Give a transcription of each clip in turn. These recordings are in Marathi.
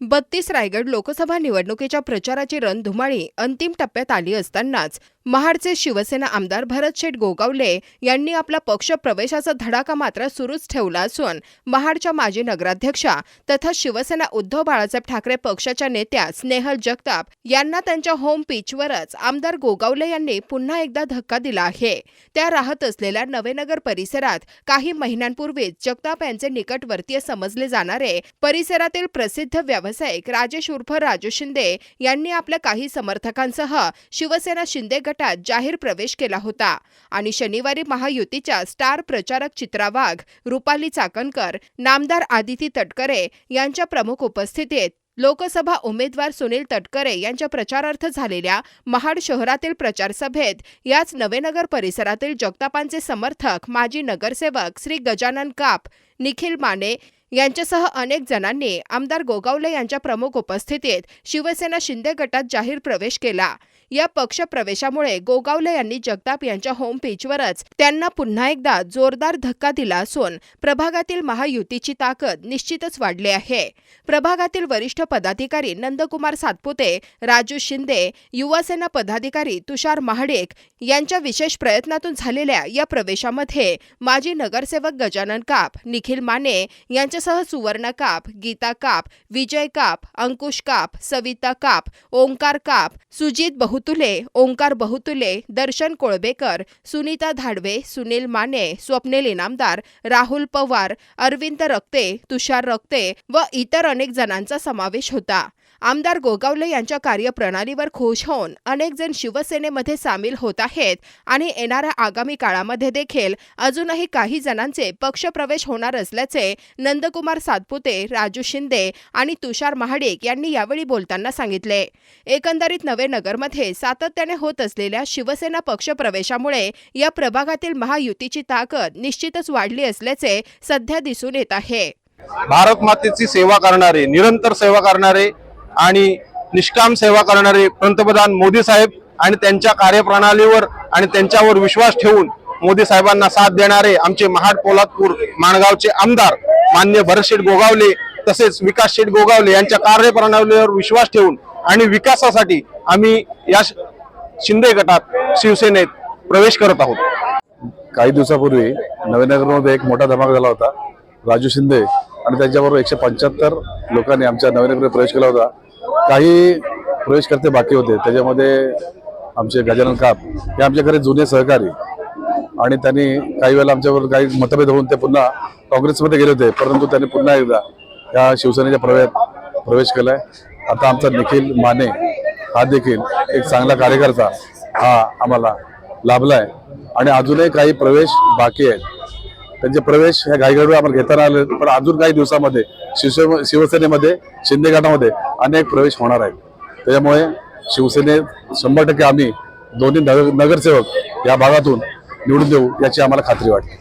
बत्तीस रायगड लोकसभा निवडणुकीच्या प्रचाराची रणधुमाळी अंतिम टप्प्यात आली असतानाच महाडचे शिवसेना आमदार भरत शेठ गोगावले यांनी आपला पक्ष प्रवेशाचा धडाका मात्र सुरूच ठेवला असून महाडच्या माजी नगराध्यक्षा तथा शिवसेना उद्धव बाळासाहेब ठाकरे पक्षाच्या नेत्या स्नेहल जगताप यांना त्यांच्या होम पिचवरच आमदार गोगावले यांनी पुन्हा एकदा धक्का दिला आहे. त्या राहत असलेल्या नवेनगर परिसरात काही महिन्यांपूर्वीच जगताप यांचे निकटवर्तीय समजले जाणारे परिसरातील प्रसिद्ध व्यावसायिक राजेश उर्फ राजू शिंदे यांनी आपल्या काही समर्थकांसह शिवसेना शिंदे गट गटात जाहीर प्रवेश केला होता. आणि शनिवारी महायुतीच्या स्टार प्रचारक चित्रा वाघ रुपाली चाकणकर नामदार आदिती तटकरे यांच्या प्रमुख उपस्थितीत लोकसभा उमेदवार सुनील तटकरे यांच्या प्रचारार्थ झालेल्या महाड शहरातील प्रचार सभेत याच नवेनगर परिसरातील जगतापांचे समर्थक माजी नगरसेवक श्री गजानन काप निखिल माने यांच्यासह अनेक जणांनी आमदार गोगावले यांच्या प्रमुख उपस्थितीत शिवसेना शिंदे गटात जाहीर प्रवेश केला. या पक्ष प्रवेशामुळे गोगावले यांनी जगताप यांच्या होम पेजवरच त्यांना पुन्हा एकदा जोरदार धक्का दिला असून प्रभागातील महायुतीची ताकद निश्चितच वाढली आहे. प्रभागातील वरिष्ठ पदाधिकारी नंदकुमार सातपुते राजू शिंदे युवासेना पदाधिकारी तुषार महाडिक यांच्या विशेष प्रयत्नातून झालेल्या या प्रवेशामध्ये माजी नगरसेवक गजानन काप निखिल माने यांच्यासह सुवर्ण काप गीता काप विजय काप अंकुश काप सविता काप ओंकार काप सुजित बहु बहुतुले ओंकार बहुतुले दर्शन कोळबेकर सुनीता धाडवे सुनील माने स्वप्नील इनामदार राहुल पवार अरविंद रक्ते तुषार रक्ते व इतर अनेक जणांचा समावेश होता आमदार गोगावले यांच्या कार्यप्रणालीवर खुश होऊन अनेक जण शिवसेनेमध्ये सामील होत आहेत आणि येणाऱ्या आगामी काळामध्ये देखील अजूनही काही जणांचे पक्षप्रवेश होणार असल्याचे नंदकुमार सातपुते राजू शिंदे आणि तुषार महाडिक यांनी यावेळी बोलताना सांगितले. एकंदरीत नवे नगरमध्ये सातत्याने होत असलेल्या शिवसेना पक्षप्रवेशामुळे या प्रभागातील महायुतीची ताकद निश्चितच वाढली असल्याचे सध्या दिसून येत आहे. भारत मातेची सेवा करणारे निरंतर सेवा करणारे आणि निष्काम सेवा करणारे पंतप्रधान मोदी साहेब आणि त्यांच्या कार्यप्रणालीवर आणि त्यांच्यावर विश्वास ठेवून मोदी साहेबांना साथ देणारे आमचे महाड पोलादपूर माणगावचे आमदार मान्य भरत शेठ गोगावले तसेच विकास शेठ गोगावले यांच्या कार्यप्रणालीवर विश्वास ठेवून आणि विकासासाठी आम्ही या शिंदे गटात शिवसेनेत प्रवेश करत आहोत. काही दिवसापूर्वी नवीनगरमध्ये एक मोठा धमाका झाला होता राजू शिंदे आणि त्यांच्याबरोबर एकशे पंच्याहत्तर लोकांनी आमच्या नवीनगरमध्ये प्रवेश केला होता. काही प्रवेशकर्ते बाकी होते त्याच्यामध्ये आमचे गजानन काप हे आमच्याकडे जुने सहकारी आणि त्यांनी काही वेळेला आमच्याबरोबर काही मतभेद होऊन ते पुन्हा काँग्रेसमध्ये गेले होते परंतु त्यांनी पुन्हा एकदा या शिवसेनेच्या प्रवेश प्रवेश आहे आता आमचा निखिल माने हा देखील एक चांगला कार्यकर्ता हा आम्हाला लाभला आहे आणि अजूनही काही प्रवेश बाकी आहेत. त्यांचे प्रवेश ह्या घाईघाईवर आम्हाला घेताना आले पण अजून काही दिवसामध्ये शिवसे शिवसेनेमध्ये शिंदे गटामध्ये अनेक प्रवेश होणार आहेत. त्याच्यामुळे शिवसेनेत शंभर टक्के आम्ही दोन्ही नगर नगरसेवक या भागातून निवडून देऊ याची आम्हाला खात्री वाटते.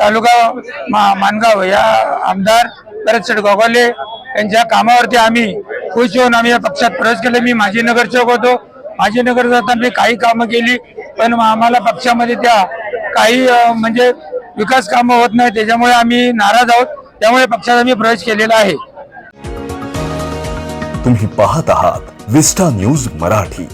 तालुका मा- मानगाव या आमदार भरत शेठ यांच्या कामावरती आम्ही खुश होऊन आम्ही या पक्षात प्रवेश केला. मी माजी नगरसेवक होतो. माजी नगर जाताना मी काही कामं केली पण मग आम्हाला पक्षामध्ये त्या काही म्हणजे विकास कामं होत नाही त्याच्यामुळे आम्ही नाराज आहोत. त्यामुळे पक्षात आम्ही प्रवेश केलेला आहे. तुम्ही पाहत आहात विस्टा न्यूज मराठी.